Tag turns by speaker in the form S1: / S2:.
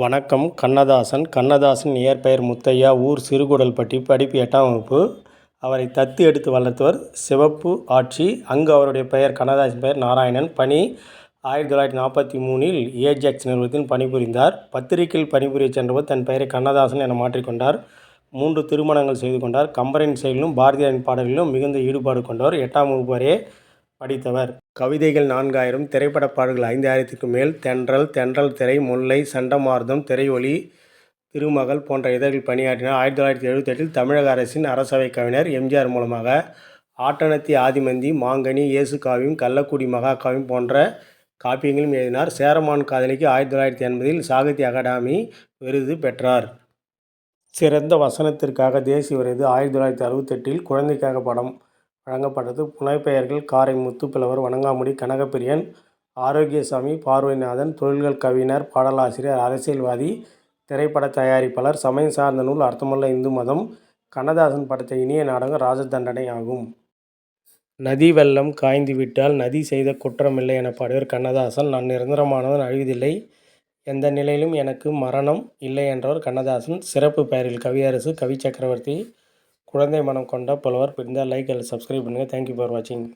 S1: வணக்கம் கண்ணதாசன். கண்ணதாசன் இயற்பெயர் முத்தையா ஊர் சிறுகுடல்பட்டி படிப்பு எட்டாம் வகுப்பு. அவரை தத்து எடுத்து வளர்த்தவர் சிவப்பு ஆட்சி. அங்கு அவருடைய பெயர் கண்ணதாசன் பெயர் நாராயணன். பணி ஆயிரத்தி தொள்ளாயிரத்தி நாற்பத்தி மூணில் ஏஜெக்ஸ் நிறுவனத்தில் பணிபுரிந்தார். பத்திரிகையில் பணிபுரிய சென்றபோது தன் பெயரை கண்ணதாசன் என மாற்றிக்கொண்டார் மூன்று திருமணங்கள் செய்து கொண்டார். கம்பரின் செயலிலும் பாரதியாரின் பாடலிலும் மிகுந்த ஈடுபாடு கொண்டவர். எட்டாம் வகுப்பு வரையே படித்தவர். கவிதைகள் நான்காயிரம் திரைப்பட பாடல்கள் ஐந்தாயிரத்திற்கு மேல் தென்றல் தென்றல் திரை முல்லை சண்டமார்தம் திரையொலி திருமகள் போன்ற இதழில் பணியாற்றினார். ஆயிரத்தி தொள்ளாயிரத்தி எழுபத்தெட்டில் தமிழக அரசின் அரசவை கவிஞர் எம்ஜிஆர் மூலமாக ஆட்டனத்தி ஆதிமந்தி மாங்கனி இயேசு காவியம் கள்ளக்குடி மகாகாவியம் போன்ற காப்பியங்களும் எழுதினார். சேரமான் காதலிக்கு ஆயிரத்தி தொள்ளாயிரத்தி எண்பதில் சாகித்ய அகாடமி விருது பெற்றார். சிறந்த வசனத்திற்காக தேசிய விருது ஆயிரத்தி தொள்ளாயிரத்தி அறுபத்தெட்டில் குழந்தைக்காக படம் வழங்கப்பட்டது. புனைப்பெயர்கள் காரை முத்துப்புலவர் வணங்காமுடி கனகப்பிரியன் ஆரோக்கியசாமி பார்வைநாதன் தொழில்கள் கவிஞர் பாடலாசிரியர் அரசியல்வாதி திரைப்பட தயாரிப்பாளர் சமயம் சார்ந்த நூல் அர்த்தமுள்ள இந்து மதம் கண்ணதாசன் படத்தை இனிய நாடகம் ராஜதண்டனை ஆகும். நதி வெள்ளம் காய்ந்து விட்டால் நதி செய்த குற்றமில்லை என பாடுவர் கண்ணதாசன் நான் நிரந்தரமானவன் அழிவதில்லை. எந்த நிலையிலும் எனக்கு மரணம் இல்லை என்றவர் கண்ணதாசன் சிறப்பு பெயரில் கவியரசு கவி சக்கரவர்த்தி குழந்தை மனம் கொண்ட புலவர். பிரிந்தால் லைக் அல்லது சப்ஸ்கிரைப் பண்ணுங்கள் தேங்க்யூ ஃபார் வாட்சிங்